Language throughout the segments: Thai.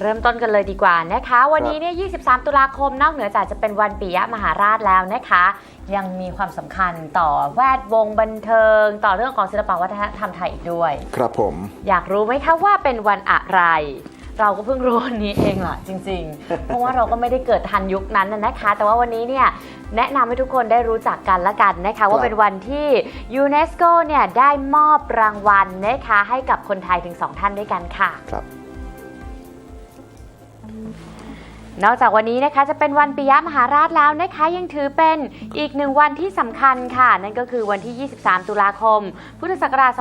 เริ่มต้นกันเลยดีกว่านะคะ วันนี้เนี่ย 23 ตุลาคมนอกเหนือจากจะเป็นวันปิยมหาราชแล้วนะคะ ยังมีความสำคัญต่อแวดวงบันเทิง ต่อเรื่องของศิลปวัฒนธรรมไทยอีกด้วย ครับผม อยากรู้ไหมคะว่าเป็นวันอะไร เราก็เพิ่งรู้วันนี้เองล่ะจริง ๆ เพราะว่าเราก็ไม่ได้เกิดทันยุคนั้นน่ะนะคะ แต่ว่าวันนี้เนี่ยแนะนำให้ทุกคนได้รู้จักกันละกันนะคะ ว่าเป็นวันที่ยูเนสโกเนี่ยได้มอบรางวัลนะคะให้กับคนไทยถึงสองท่านด้วยกันค่ะครับ นอกจากวันนี้นะคะจะเป็นวันปิยมหาราชแล้วนะคะยังถือเป็นอีกหนึ่งวันที่สำคัญค่ะ นั่นก็คือวันที่ 23 ตุลาคม พุทธศักราช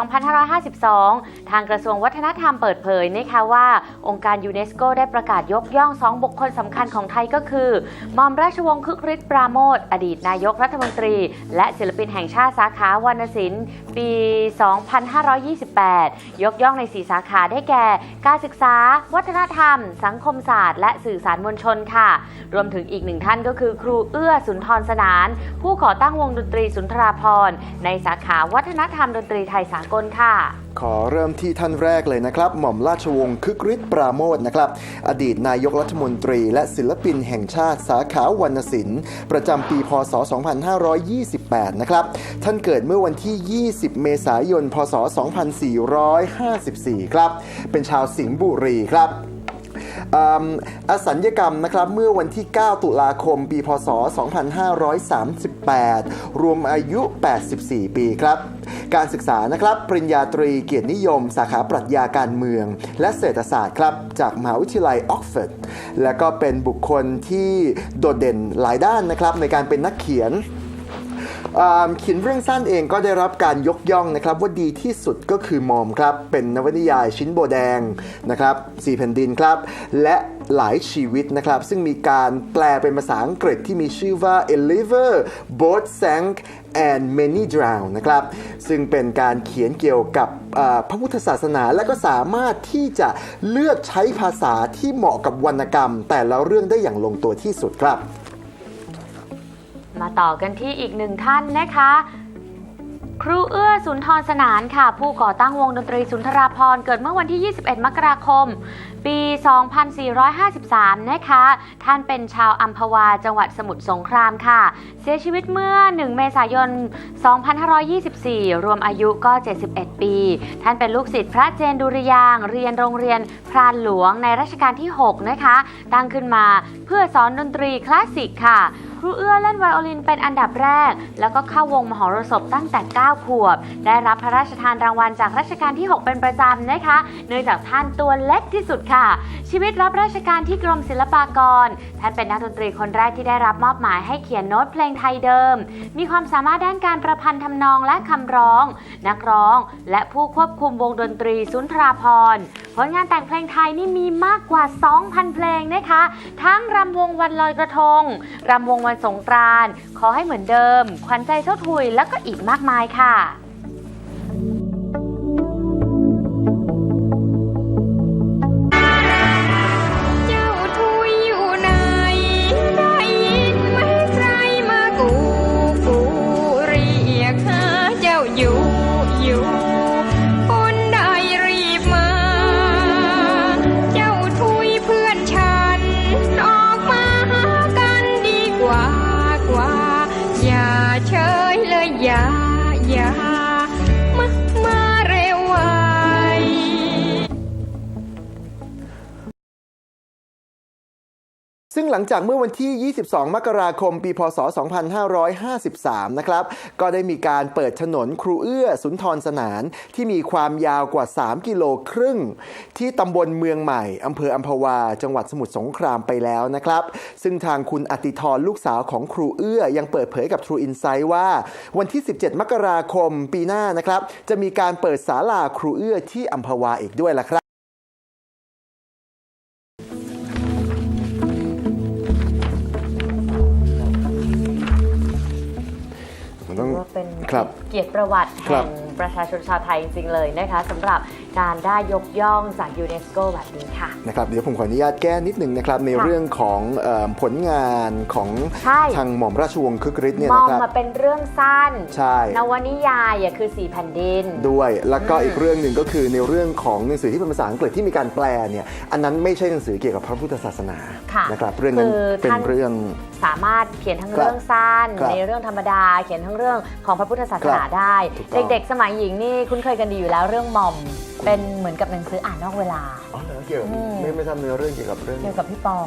2552 ทางกระทรวงวัฒนธรรมเปิดเผยนะคะว่า องค์การยูเนสโกได้ประกาศยกย่องสองบุคคลสำคัญของไทยก็คือมอมราชวงศ์คึกฤทธิ์ปราโมทอดีตนายกรัฐมนตรี และศิลปินแห่งชาติสาขาวรรณศิลป์ปี 2528 ยกย่องใน 4 สาขาได้แก่ การศึกษา วัฒนธรรม สังคมศาสตร์ และสื่อสารมวลชนค่ะ รวมถึงอีกหนึ่งท่านก็คือ ครูเอื้อสุนทรสนาน ผู้ก่อตั้งวงดนตรีสุนทราพรในสาขาวัฒนธรรมดนตรีไทยสากลค่ะ ขอเริ่มที่ท่านแรกเลยนะครับ หม่อมราชวงศ์คึกฤทธิ์ปราโมทนะครับ อดีตนายกรัฐมนตรีและศิลปินแห่งชาติสาขาวรรณศิลป์ ประจำปีพศ 2528 นะครับ ท่านเกิดเมื่อวันที่ 20 เมษายน พศ 2454 ครับ เป็นชาวสิงห์บุรีครับ อสัญญกรรมนะครับเมื่อวันที่ 9 ตุลาคม ปี พศ 2538 รวมอายุ 84 ปีครับ การศึกษานะครับปริญญาตรีเกียรตินิยม สาขาปรัชญาการเมือง และเศรษฐศาสตร์ครับจากมหาวิทยาลัยออกฟอร์ดและก็เป็นบุคคลที่โดดเด่นหลายด้านนะครับในการเป็นนักเขียน เขียนเรื่องสั้นเองก็ได้รับการยกย่องนะครับว่าดีที่สุดก็คือมอมครับ เป็นนวนิยายชิ้นโบแดงนะครับสี่แผ่นดินครับ และหลายชีวิตนะครับ ซึ่งมีการแปลเป็นภาษาอังกฤษที่มีชื่อว่า A Liver Boat Sank and Many Drown นะครับ ซึ่งเป็นการเขียนเกี่ยวกับพระพุทธศาสนาและก็สามารถที่จะเลือกใช้ภาษาที่เหมาะกับวรรณกรรม แต่ละเรื่องได้อย่างลงตัวที่สุดครับ มาต่อกันที่อีกหนึ่งท่านนะคะ ครูเอื้อสุนทรสนานค่ะ ผู้ก่อตั้งวงดนตรีสุนทราพรเกิดเมื่อวันที่ 21 มกราคมปี 2453 นะคะ ท่านเป็นชาวอัมพวาจังหวัดสมุทรสงครามค่ะ เสียชีวิตเมื่อ 1 เมษายน 2524 รวมอายุก็ 71 ปี ท่านเป็นลูกศิษย์พระเจนดุริยาง เรียนโรงเรียนพรานหลวงในรัชกาลที่ 6 นะคะ ตั้งขึ้นมาเพื่อสอนดนตรีคลาสสิกค่ะครูเอื้อเล่นไวโอลินเป็นอันดับแรก แล้วก็เข้าวงมหรสพตั้งแต่ 9 ขวบ ได้รับพระราชทานรางวัลจากรัชกาลที่ 6 เป็นประจำนะคะ เนื่องจากท่านตัวเล็กที่สุดค่ะ ชีวิตรับราชการที่กรมศิลปากร ท่านเป็นนักดนตรีคนแรกที่ได้รับมอบหมายให้เขียนโน้ตเพลงไทยเดิม มีความสามารถด้านการประพันธ์ทำนองและคำร้อง นักร้อง และผู้ควบคุมวงดนตรีสุนทราพรผลงานแต่งเพลงไทยนี่มีมากกว่า 2,000 เพลงนะคะ ทั้งรำวงวันลอยกระทงรำวงวันสงกรานต์ขอให้เหมือนเดิม ขวัญใจเจ้าถุยแล้วก็อีกมากมายค่ะ อ ซึ่งหลังจากเมื่อวันที่ 22 มกราคม ปี พศ 2553 นะครับ ก็ได้มีการเปิดถนนครูเอื้อสุนทรสนานที่มีความยาวกว่า 3 กิโลครึ่ง ที่ตำบลเมืองใหม่อำเภออัมพวา จังหวัดสมุทรสงครามไปแล้วนะครับ ซึ่งทางคุณอติธรลูกสาวของครูเอื้อยังเปิดเผยกับ True Insight ว่าวันที่ 17 มกราคมปีหน้านะครับ จะมีการเปิดศาลาครูเอื้อที่อัมพวาอีกด้วยล่ะครับ ครับเกียรติประวัติครัแห่บงประชาชนชาวไทยจริงๆเลยนะคะสำหรับการได้ยกย่องจากยูเนสโกแบบนี้ค่ะนะครับเดี๋ยวผมขออนุญาตแก้นิดนึงนะครับในค่ะเรื่องของเออผลงานของใช่ทางหม่อมราชวงศ์คึกฤทธิ์เนี่ยมองนะครับมาเป็นเรื่องสั้นใช่นวนิยายอะคือสี่แผ่นดิน ด้วยแล้วก็อืมอีกเรื่องหนึ่งก็คือในเรื่องของหนังสือที่เป็นภาษาอังกฤษที่มีการแปลเนี่ยอันนั้นไม่ใช่หนังสือเกี่ยวกับพระพุทธศาสนาค่ะนะครับเรื่องนั้นคือเป็นท่านเรื่อง สามารถเขียนทั้งครับเรื่องสั้น ครับในเรื่องธรรมดา เขียนทั้งเรื่องของพระพุทธศาสนาครับได้ ถูกต้อง เด็กๆ สมัยหญิงนี่คุ้นเคยกันดีอยู่แล้วเรื่องหมอม เป็นเหมือนกับหนังสืออ่านนอกเวลา อ๋อเหรอเกี่ยวอืม ไม่ไม่ทราบเนื้อเรื่องเกี่ยวกับเรื่องเกี่ยวกับพี่ปอ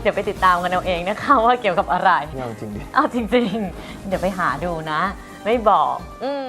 เดี๋ยวไปติดตามกันเอาเองนะคะว่าเกี่ยวกับอะไรไม่เอาจริงดิ เอาจริงๆ เดี๋ยวไปหาดูนะ ไม่บอก อืม